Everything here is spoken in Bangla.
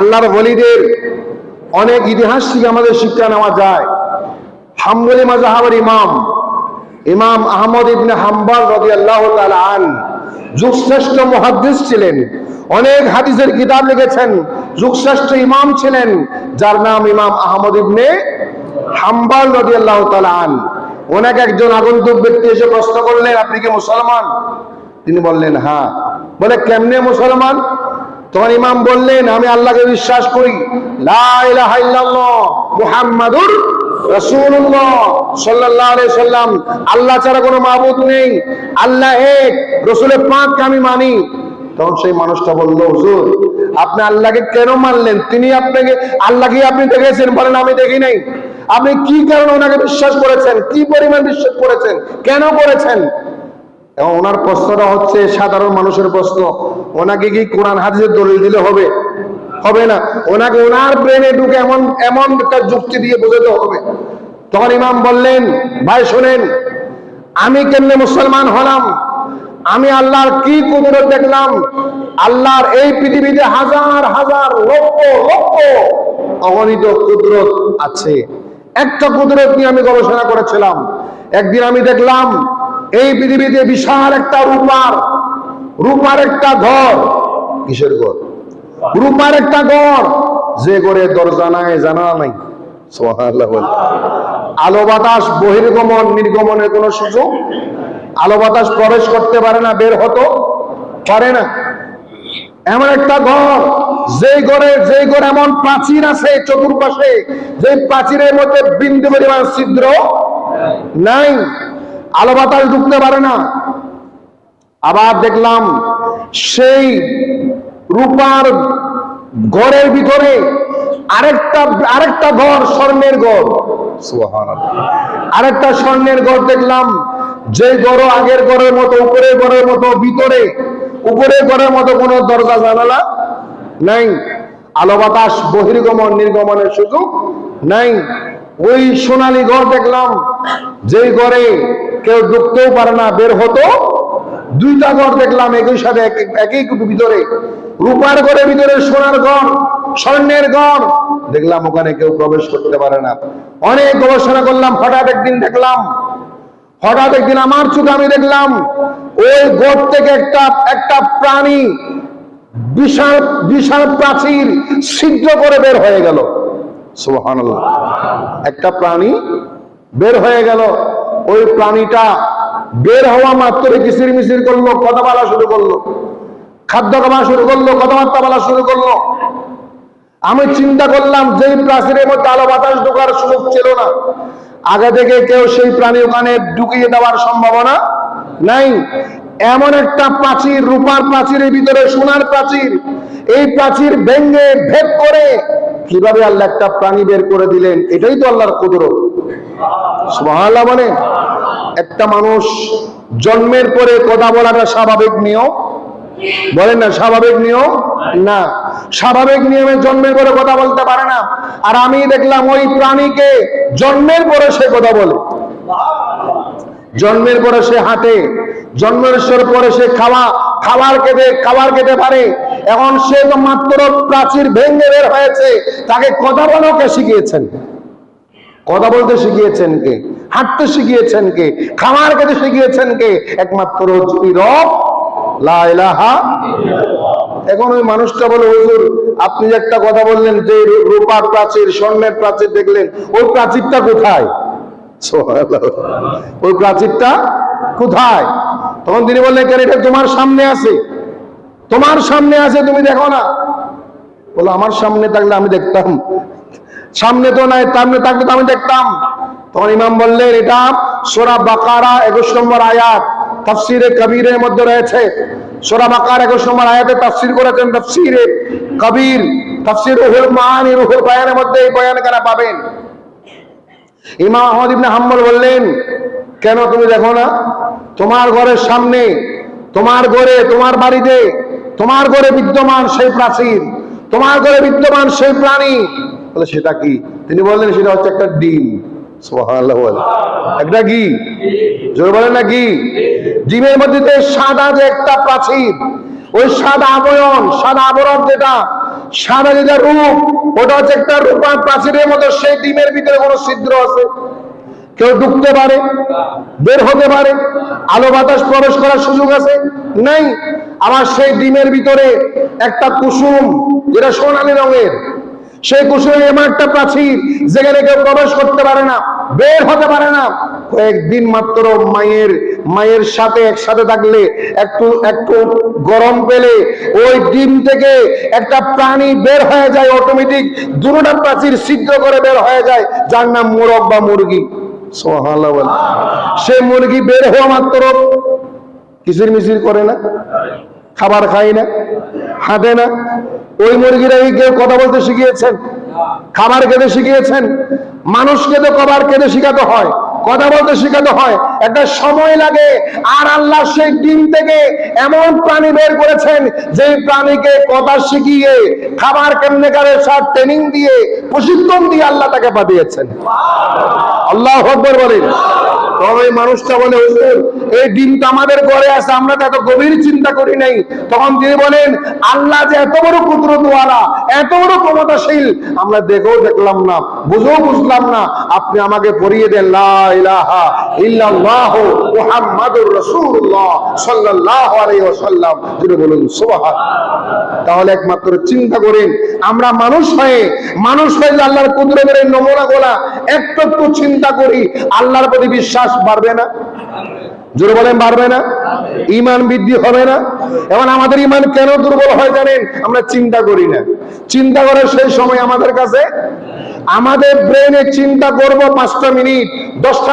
আল্লাহর বলিদের অনেক ইতিহাস থেকে আমাদের শিক্ষা নেওয়া যায়। হাম্বলি মাজাহাবের ইমাম ইমাম আহমদ ইবনে হাম্বাল রবি আল্লাহ আন, যুগশ্রেষ্ঠ মহাদ্দিস ছিলেন। অনেক হাদিসের কিতাব লিখেছেন, যুগশ্রেষ্ঠ ইমাম ছিলেন, যার নাম ইমাম আহমদ ইবনে হাম্বাল রবি আল্লাহ আন। ওনাকে একজন আগন্তুক ব্যক্তি এসে প্রশ্ন করলেন, আপনি কি মুসলমান? তিনি বললেন হ্যাঁ। বলে, কেমনে মুসলমান? তখন ইমাম বললেন, আমি আল্লাহকে বিশ্বাস করি। মুহাম্মাদুর আল্লাহ ছাড়া কোনো মাবুদ নেই। আল্লাহ এক, রাসূলের পাককে আমি মানি। তখন সেই মানুষটা বলল, হুজুর, আপনি আল্লাহকে কেন মানলেন? তিনি আপনাকে আল্লাহকে আপনি দেখেছেন বলেন আমি দেখি নাই। আপনি কি কারণে ওনাকে বিশ্বাস করেছেন? কি পরিমাণ বিশ্বাস করেছেন? কেন করেছেন? এবং ওনার প্রশ্নটা হচ্ছে, সাধারণ মানুষের প্রশ্ন, ওনাকে কি কোরআন হাদিসের দলিল দিলে হবে? হবে না। ওনাকে ওনার ব্রেনে ঢুকে এমন এমন একটা যুক্তি দিয়ে বোঝাতে হবে। তখন ইমাম বললেন, ভাই, শোনেন, আমি কেমনে মুসলমান হলাম? আমি আল্লাহর কি কুদরত দেখলাম? আল্লাহর এই পৃথিবীতে হাজার হাজার, লক্ষ লক্ষ অগণিত কুদরত আছে। একটা কুদরত নিয়ে আমি গবেষণা করেছিলাম। একদিন আমি দেখলাম এই পৃথিবীতে বিশাল একটা রূপার রূপার একটা ঘর। কিসের ঘর? রূপার একটা ঘর। যে ঘরে দরজা নাই, জানা নাই। আলো বাতাস বহির্গমন, নির্গমনের কোনো সুযোগ? আলো বাতাস প্রবেশ করতে পারে না, বের হতো পারে না। এমন একটা ঘর, যে ঘরে যে ঘরে এমন প্রাচীর আছে চতুর্পাশে, যে প্রাচীরের মধ্যে বিন্দু পরিমাণ ছিদ্র নাই। আলো বাতাস ঢুকতে পারে না। আবার দেখলাম সেই রূপার ঘরের ভিতরে আরেকটা আরেকটা ঘর স্বর্ণের ঘর। সুবহানাল্লাহ। আরেকটা স্বর্ণের ঘর দেখলাম যে ঘর আগের ঘরের মতো উপরের ঘরের মতো ভিতরে উপরের ঘরের মতো কোনো দরজা জানালা নাই। আলো বাতাস বহির্গমন নির্গমনের সুযোগ নাই। ওই সোনালী ঘর দেখলাম যেই ঘরে কেউ ঢুকতেও পারে না, বের হতো। দুইটা ঘর দেখলাম একই সাথে, এক- একই ভিতরে। রূপার ঘরের ভিতরে সোনার ঘর, স্বর্ণের ঘর। দেখলাম ওখানে কেউ প্রবেশ করতে পারে না। অনেক গবেষণা করলাম, হঠাৎ একদিন দেখলাম, হঠাৎ একদিন আমার চোখে আমি দেখলাম, ওই ঘর থেকে একটা একটা প্রাণী বিশাল বিশাল প্রাচীর ছিদ্র করে বের হয়ে গেল। সুবহানাল্লাহ। একটা প্রাণী বের হয়ে গেল। ওই প্রাণীটা বের হওয়া মাত্র কিসির মিসির করল, কথা বলা শুরু করল। খাদ্য খাওয়া শুরু করল, কথাবার্তা বলা শুরু করল। আমি চিন্তা করলাম, যেই প্রাচীরের মধ্যে আলো বাতাস ঢোকার সুযোগ ছিল না, আগে থেকে কেউ সেই প্রাণী ওখানে ঢুকিয়ে দেওয়ার সম্ভাবনা নাই। এমন একটা প্রাচীর, রূপার প্রাচীরের ভিতরে, সোনার প্রাচীর, এই প্রাচীর ভেঙ্গে ভেদ করে কীভাবে আল্লাহ একটা প্রাণী বের করে দিলেন? এটাই তো আল্লাহর কুদরত। মানে একটা মানুষ জন্মের পরে কথা বলাটা স্বাভাবিক নিয়ম? বলেন না, স্বাভাবিক নিয়ম? না। স্বাভাবিক নিয়মে জন্মের পরে কথা বলতে পারে না। আর আমি দেখলাম ওই প্রাণীকে জন্মের পরে সে কথা বলে। জন্মের পরে সে হাঁটে, জন্মের পরে সে খাওয়া, খাবার খেতে খাবার খেতে পারে। এখন সে তো মাত্র প্রাচীর ভেঙে বের হয়েছে, তাকে কথা বলাও কে শিখিয়েছেন। কথা বলতে শিখিয়েছেন কে? হাঁটতে শিখিয়েছেন কে? খামার খেতে শিখিয়েছেন কে? একমাত্র রব। লা ইলাহা এখন ওই মানুষটা বলে, হুজুর, আপনি একটা কথা বললেন যে রূপার প্রাচীর, স্বর্ণের প্রাচীর দেখলেন, ওই প্রাচীরটা কোথায়। ওই প্রাচীরটা কোথায়? তখন তিনি বললেন, কেন এটা তোমার সামনে আছে? তোমার সামনে আছে, তুমি দেখো না। বলো, আমার সামনে থাকলে আমি দেখতাম। সামনে তো নাই, সামনে থাকলে তো আমি দেখতাম। তখন ইমাম বললেন, এটা সোরা বাকারা একুশ নম্বর আয়াত। তাফসিরে কবিরের মধ্যে রয়েছে। সোরা বাকার একুশ নম্বর আয়াতে তাফসির করেছেন তাফসিরে কবির। তাফসির রুহুল মান রুহুল বয়ানের মধ্যে এই বয়ান কেনা পাবেন। ইমাম আহমদ ইবনে হাম্বল বললেন, কেন তুমি দেখো না? তোমার ঘরের সামনে, তোমার ঘরে, তোমার বাড়িতে, তোমার ঘরে বিদ্যমান সেই প্রাচীর, তোমার ঘরে বিদ্যমান সেই প্রাণী। বলে, সেটা কি? তিনি বললেন, সেটা হচ্ছে একটা ডিম। একটা কি জোর ডিমের মধ্যে সাদা যে একটা প্রাচীর, ওই সাদা সাদা আবরণ যেটা, সাদা যেটা রূপ, ওটা হচ্ছে একটা প্রাচীরের সেই ডিমের ভিতরে কোনো ছিদ্র আছে। কেউ ঢুকতে পারে, বের হতে পারে, আলো বাতাস প্রবেশ করার সুযোগ আছে? নাই। আবার সেই ডিমের ভিতরে একটা কুসুম, যেটা সোনালী রঙের সেই কুসুমে এমন একটা প্রাচীর, যেখানে কেউ প্রবেশ করতে পারে না, বের হতে পারে না। কয়েকদিন মাত্র মায়ের মায়ের সাথে একসাথে থাকলে একটু একটু গরম পেলে ওই ডিম থেকে একটা প্রাণী বের হয়ে যায় অটোমেটিক দুটোটা প্রাচীর ছিদ্র করে বের হয়ে যায়, যার নাম মোরগ বা মুরগি। সে মুরগি বের হওয়া মাত্র কিচির মিচির করে না? খাবার খায় না, হাঁটে না। ওই মুরগিরা কেউ কথা বলতে শিখিয়েছেন, খাবার খেতে শিখিয়েছেন। মানুষকে তো কবার খেতে শিখাতে হয়, কথা বলতে শিখাতে হয়। একটা সময় লাগে, আর আল্লাহ সেই ডিম থেকে এমন প্রাণী বের করেছেন যে প্রাণীকে কথা শিখিয়ে, খাবার কেমনে করে সব ট্রেনিং দিয়ে, প্রশিক্ষণ দিয়ে আল্লাহ তাকে পাঠিয়েছেন। আল্লাহ আকবর বলেন। মানুষটা এই আমাদের আমরা তো এত গভীর চিন্তা করি নাই। তখন বলেন, আল্লাহ যে এত বড় এত আমরা দেখেও দেখলাম না, বুঝেও বুঝলাম না, আপনি আমাকে পড়িয়ে দেন, লা মুহাম্মাদুর সুবহান। তাহলে একমাত্র চিন্তা করেন, আমরা মানুষ হয়ে মানুষ হয়ে যে আল্লাহর কুদরতের এই নমুনাগুলা একটু একটু চিন্তা করি, আল্লাহর প্রতি বিশ্বাস বাড়বে না? জোরে বলেন, বাড়বে না? ইমান বৃদ্ধি হবে না? এবং আমাদের ইমান কেন দুর্বল হয় জানেন? আমরা চিন্তা করি না। চিন্তা করার সেই সময় আমাদের কাছে, আমাদের ব্রেনে চিন্তা করব পাঁচটা মিনিট, দশটা